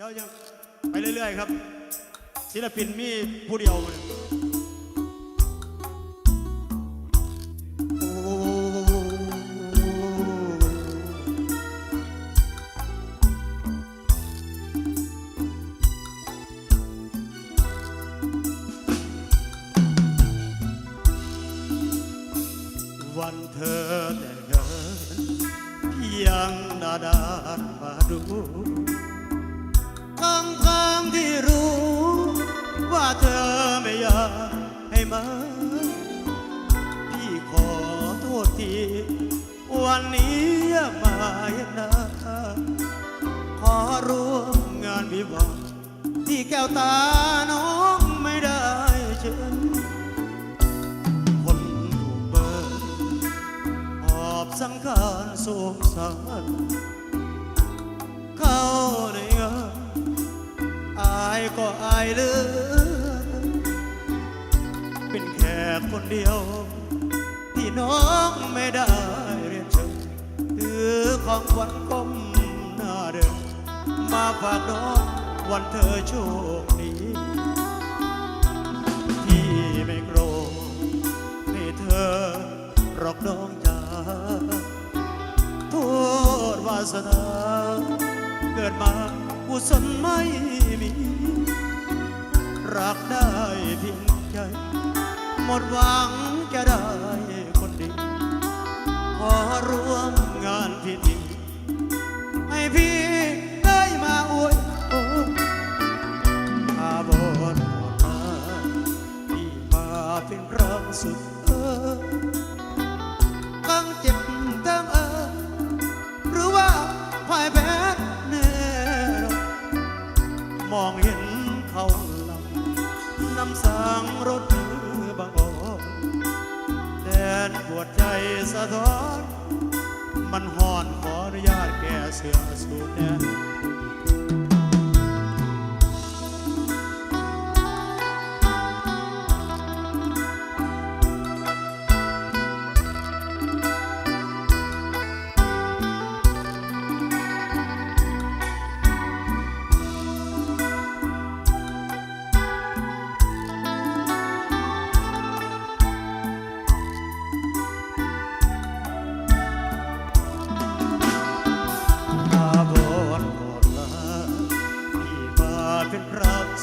ดี๋ยวยังไปเรื่อย ๆ ครับ ศิลปินมีผู้เดียววันเธอแต่งงานพี่ยังนาดานมาดู ทั้งทางที่รู้ ว่าเธอไม่อยากให้มา พี่ขอโทษที วันนี้มาเห็นหน้าขอร่วมงานวิวาห์ที่แก้วตาน้องไม่ได้เชิญคนถูกเบิกหอบสังขารสงสารเข้าในายก็อายเลือเป็นแค่คนเดียว ที่น้องไม่ได้เรียนเชิญถือของขวัญก้มหน้าเดินมาฝากน้องวันเธอโชคดีที่ไม่โกรธให้เธอรอกน้องจ๋าโทษวาสนาเกิดมา กุศลไม่มีรักได้เพียงใจ หมดหวังจะได้คนดี ขอร่วมงานพิธีให้พี่ได้มาอวยพรอาบนหมดมาพี่มาเป็นครั้งสุด สะท้อน มันห่อนขออนุญาตแก่เสือสูทแน่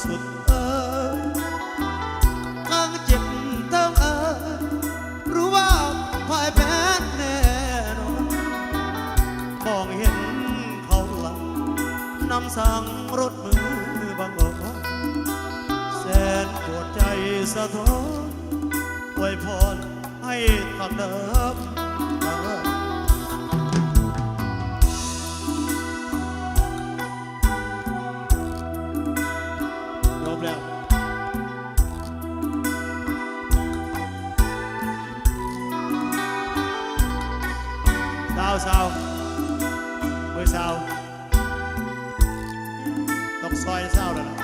สุดเออทั้งเจ็บทั้งเออรู้ว่าพ่ายแพ้แน่นอนมองเห็นเขาหลังนำสั่งรถมือบางอ่อนแสนปวดใจสะท้อนอวยพรให้ทำเดิม them sliders out it.